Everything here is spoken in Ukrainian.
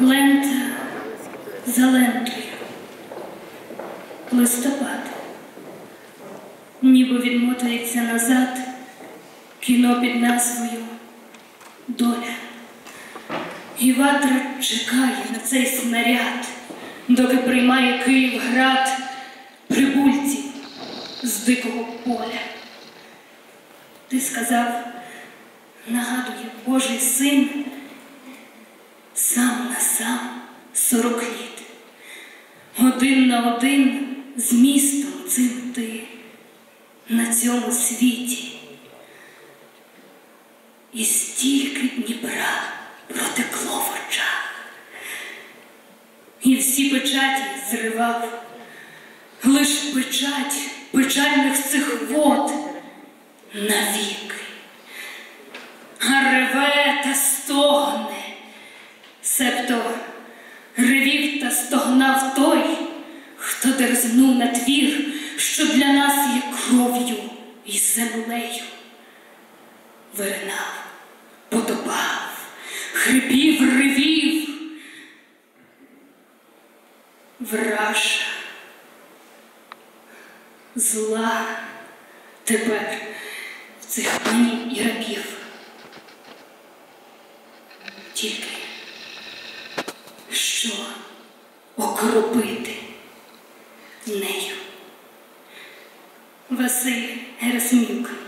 Лента за лентою. Листопад. Ніби відмотується назад кіно під назвою Доля. І ватра чекає на цей снаряд, доки приймає Київград прибульців з дикого поля. Ти сказав, нагадує Божий син сам один на один з містом цим ти на цьому світі. І стільки Дніпра протекло в очах, і всі печаті зривав, лиш печать печальних цих вод навіки, а реве та стогне, себто ревів та стогнав той, хто дерзнув на твір, що для нас є кров'ю і землею. Виринав, потопав, хрипів, ревів. Вража, зла тепер в цих панів і рабів. Тільки що окропити e meio. Você era-se miúdo.